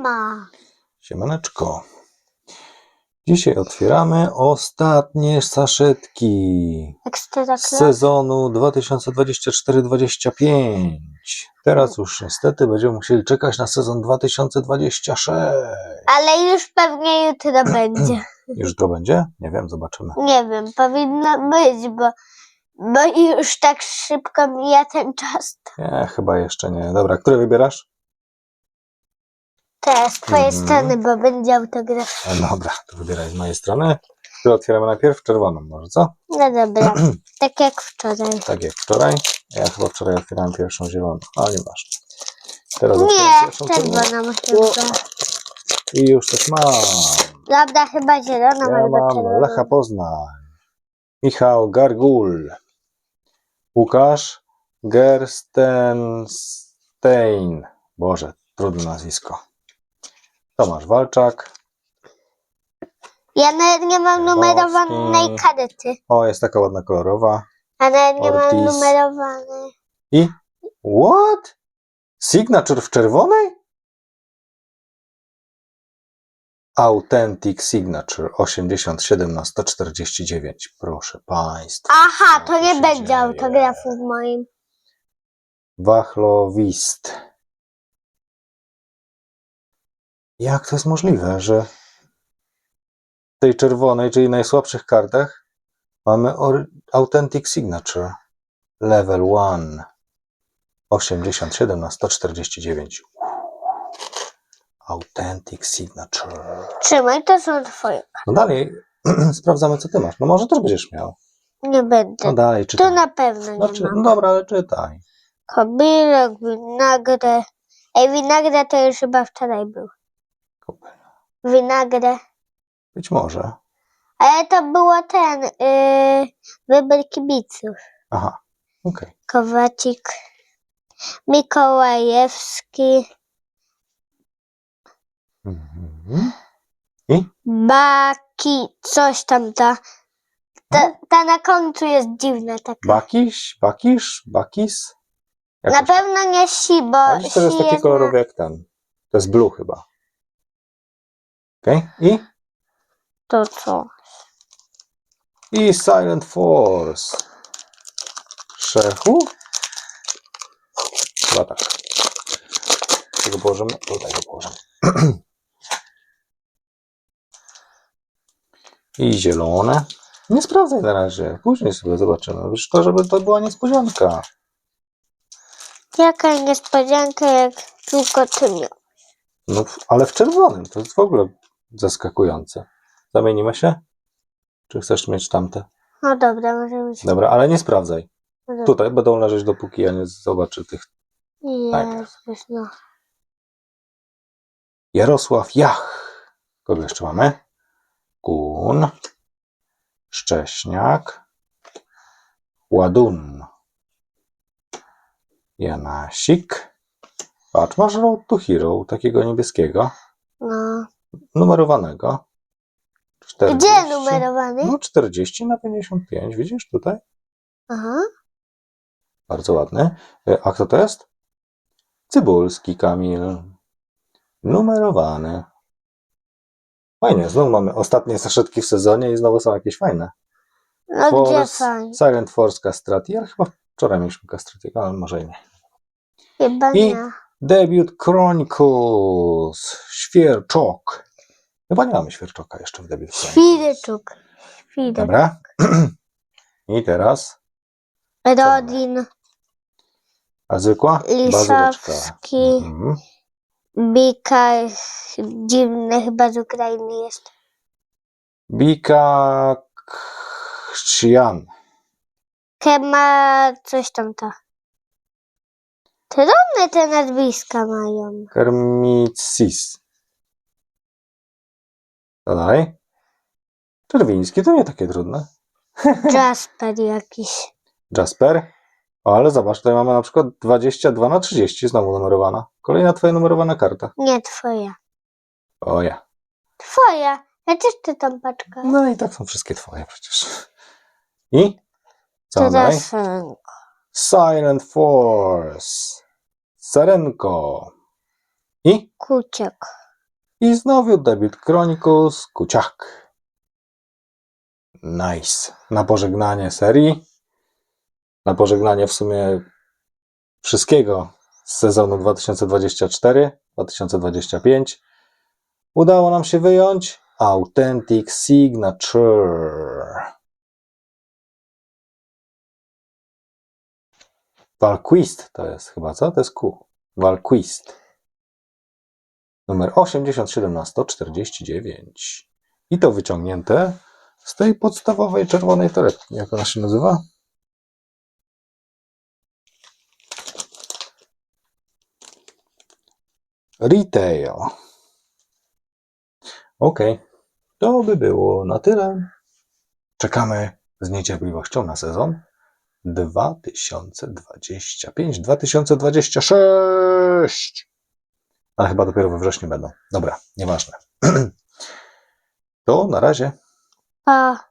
Siema. Siemaneczko. Dzisiaj otwieramy ostatnie saszetki Ekstra z sezonu 2024-25. Teraz już niestety będziemy musieli czekać na sezon 2026. Ale już pewnie jutro będzie. Już to będzie? Nie wiem, zobaczymy. Nie wiem, powinno być, bo, bo już tak szybko mija ten czas. Nie, chyba jeszcze nie. Dobra, który wybierasz? Teraz z twojej Mhm. strony, bo będzie autograf. E, Dobra, to wybieraj z mojej strony. Który otwieramy najpierw? Czerwoną może, co? No dobra, tak jak wczoraj. Tak jak wczoraj. Ja chyba wczoraj otwierałem pierwszą zieloną, ale nieważne. Teraz otwieram Nie, pierwszą czerwoną. czerwona chyba. I już coś mam. Dobra, chyba zielona, Ja albo mam czerwona. Lecha Poznań. Michał Gargul. Łukasz Gerstenstein. Boże, trudne nazwisko. Tomasz Walczak. Ja nawet nie mam numerowanej karty. O, jest taka ładna kolorowa. A nawet nie mam Ortiz. numerowanej. I what? Signature w czerwonej? Authentic Signature 87 na 149. Proszę Państwa. Aha, to nie się będzie dzieje? autografu w moim. Wachlowist. Jak to jest możliwe, że w tej czerwonej, czyli najsłabszych kartach, mamy Authentic Signature Level 1 87 na 149. Authentic Signature. Trzymaj, to są twoje. No dalej sprawdzamy, co ty masz. No może też będziesz miał. Nie będę. No dalej, czytaj. na pewno No, nie czy, mam. no dobra, ale czytaj. Kobylek, winagre. Ej, winagre to już chyba wczoraj był. Winagre. Być może. Ale to było ten, yy, wybór kibiców. Aha, okej. Kowacik, Mikołajewski, Mhm. Baki, coś tam ta. Ta, ta na końcu jest dziwna taka. Bakiś? Bakisz? Bakis? Na Jakoś tak. pewno nie si, bo Ale si to jest taki jest kolorowy jak ten. To jest blue chyba. Okej? I? To co? I Silent Force. Szechu? Chyba tak. Tego położymy? Tutaj go położymy. I zielone. Nie sprawdzaj na razie. Później sobie zobaczymy. To, żeby to była niespodzianka. Jaka niespodzianka, jak tylko ty miał. No, ale w czerwonym. To jest w ogóle zaskakujące. Zamienimy się? Czy chcesz mieć tamte? No dobra, możemy się... Dobra, ale nie sprawdzaj. No dobra. Tutaj będą leżeć, dopóki ja nie zobaczę tych. Jezus, no. Jarosław Jach. Kogo jeszcze mamy? Kun. Szcześniak. Ładun. Janasik. Patrz, masz Road to Hero, takiego niebieskiego, no. Numerowanego. 40. Gdzie numerowany? No 40 na 55, widzisz tutaj? Aha. Bardzo ładny. E, A kto to jest? Cybulski Kamil. Numerowany. Fajnie, znowu mamy ostatnie saszetki w sezonie i znowu są jakieś fajne. No gdzie Force, fajnie? Silent Force Castrati, ale chyba wczoraj mieliśmy Castratiego, ale może i nie. Chyba I- nie. Debut Chronicles. Świerczok. Chyba nie mamy Świerczoka jeszcze w. Świryczuk. Świryczuk. Dobra. I teraz Rodin, a zwykła. Lisowski, Mhm. Bika, dziwny chyba z Ukrainy jest. Bika Chrześcijan. Kema, coś tam to. Trudne te nazwiska mają. Kermitsis. Co dalej? Czerwiński to nie takie trudne. Jasper jakiś. Jasper. O, ale zobacz, tutaj mamy na przykład 22 na 30 znowu numerowana. Kolejna twoja numerowana karta. Nie twoja. O ja. Twoja. Ja też czytam paczkę. No i tak są wszystkie twoje przecież. I? Co dalej? Silent Force. Sarenko. I? kuciek. I znowu debiut Chronicles Kuciak. Nice. Na pożegnanie serii. Na pożegnanie w sumie wszystkiego z sezonu 2024-2025 udało nam się wyjąć Authentic Signature. Valquist to jest chyba, co? To jest Q. Valquist. Numer 87 na 149. I to wyciągnięte z tej podstawowej czerwonej torebki. Jak ona się nazywa? Retail. Ok, to by było na tyle. Czekamy z niecierpliwością na sezon 2025-2026. Ale chyba dopiero we wrześniu będą. Dobra, nieważne. To na razie. Pa.